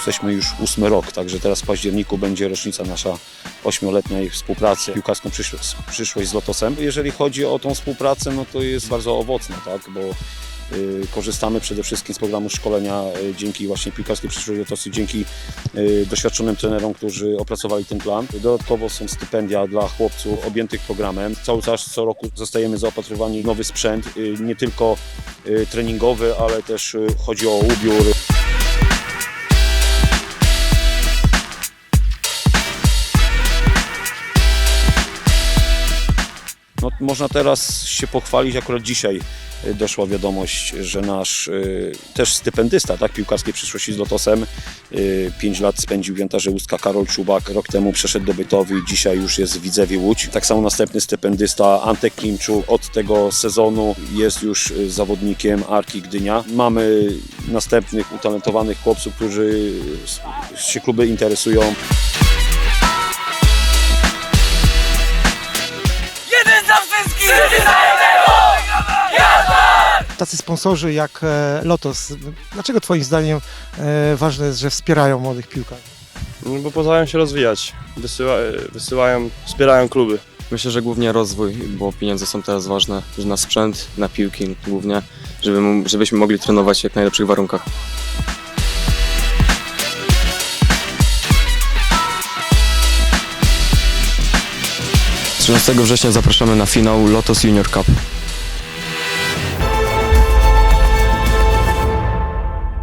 jesteśmy już ósmy rok, także teraz w październiku będzie rocznica nasza ośmioletniej współpracy, piłkarską przyszłość, przyszłość z Lotosem. Jeżeli chodzi o tą współpracę, no to jest bardzo owocna, tak, bo y, korzystamy przede wszystkim z programu szkolenia y, dzięki właśnie piłkarskiej przyszłości Lotosu, dzięki y, doświadczonym trenerom, którzy opracowali ten plan. Dodatkowo są stypendia dla chłopców objętych programem. Cały czas co roku zostajemy zaopatrywani w nowy sprzęt, nie tylko treningowy, ale też chodzi o ubiór. Można teraz się pochwalić, akurat dzisiaj y, doszła wiadomość, że nasz y, też stypendysta tak, piłkarskiej przyszłości z Lotosem, y, 5 lat spędził w Jantarze Karol Czubak, rok temu przeszedł do Bytowi, dzisiaj już jest w Widzewie Łódź. Tak samo następny stypendysta Antek Klimczuk od tego sezonu jest już y, zawodnikiem Arki Gdynia. Mamy następnych utalentowanych chłopców, którzy się kluby interesują. Za wszystkich! Wszyscy za jednego! tacy sponsorzy jak e, Lotos, dlaczego Twoim zdaniem e, ważne jest, że wspierają młodych piłkarzy? No bo pozwalają się rozwijać, wysyła, wysyłają, wspierają kluby. Myślę, że głównie rozwój, bo pieniądze są teraz ważne, że na sprzęt, na piłki głównie, żeby, żebyśmy mogli trenować w jak najlepszych warunkach. 13 września zapraszamy na finał Lotos Junior Cup.